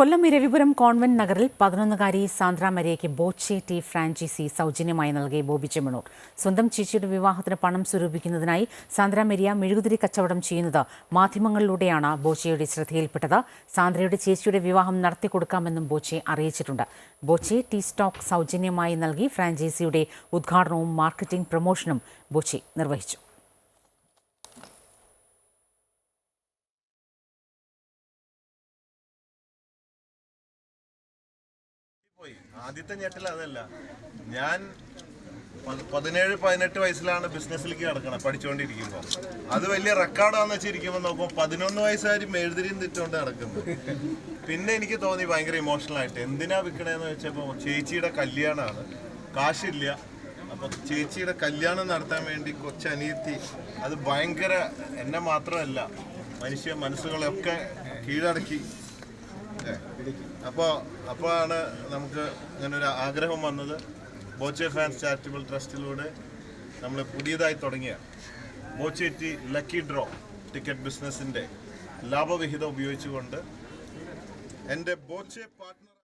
കൊല്ലം Iravipuram convent നഗറിൽ പതിനൊന്നുകാരി Sandra മരിയയ്ക്ക് ബോച്ചെ ടി ഫ്രാഞ്ചൈസി സൗജന്യമായി നൽകി ബോബി ചെമ്മണൂർ. സ്വന്തം ചേച്ചിയുടെ വിവാഹത്തിന് പണം സ്വരൂപിക്കുന്നതിനായി സാന്ദ്ര മരിയ മെഴുകുതിരി കച്ചവടം ചെയ്യുന്നത് മാധ്യമങ്ങളിലൂടെയാണ് ബോച്ചയുടെ ശ്രദ്ധയിൽപ്പെട്ടത്. സാന്ദ്രയുടെ ചേച്ചിയുടെ വിവാഹം നടത്തി കൊടുക്കാമെന്നും ബോച്ചെ അറിയിച്ചിട്ടുണ്ട്. ബോച്ചെ ടി സ്റ്റോക്ക് സൗജന്യമായി നൽകി ഫ്രാഞ്ചൈസിയുടെ ഉദ്ഘാടനവും മാർക്കറ്റിംഗ് പ്രൊമോഷനും ബോച്ചെ നിർവഹിച്ചു. ആദ്യത്തെ ഞെട്ടൽ അതല്ല. ഞാൻ പതിനേഴ് പതിനെട്ട് വയസ്സിലാണ് ബിസിനസ്സിലേക്ക് കിടക്കണം പഠിച്ചുകൊണ്ടിരിക്കുമ്പോൾ അത് വലിയ റെക്കോർഡാന്ന് വെച്ചിരിക്കുമ്പോൾ നോക്കുമ്പോൾ പതിനൊന്ന് വയസ്സായി മെഴുതിരിയും തിറ്റുകൊണ്ട് നടക്കുന്നു പിന്നെ എനിക്ക് തോന്നി ഭയങ്കര ഇമോഷണൽ ആയിട്ട് എന്തിനാ വിൽക്കണേന്ന് വെച്ചപ്പോൾ ചേച്ചിയുടെ കല്യാണമാണ് കാശില്ല. അപ്പൊ ചേച്ചിയുടെ കല്യാണം നടത്താൻ വേണ്ടി കൊച്ചനിയത്തി അത് ഭയങ്കര എന്നെ മാത്രമല്ല മനുഷ്യ മനസ്സുകളെയൊക്കെ കീഴടക്കി. ഏ. അപ്പോ അപ്പോഴാണ് നമുക്ക് ഇങ്ങനെ ഒരു ആഗ്രഹം വന്നത് ബോച്ചെ ഫാൻസ് ചാരിറ്റബിൾ ട്രസ്റ്റിലൂടെ നമ്മൾ പുതിയതായി തുടങ്ങിയ Boche tea lucky draw ticket ബിസിനസ്സിന്റെ ലാഭവിഹിതം ഉപയോഗിച്ചുകൊണ്ട് എന്റെ ബോച്ചെ പാർട്ട്ണർ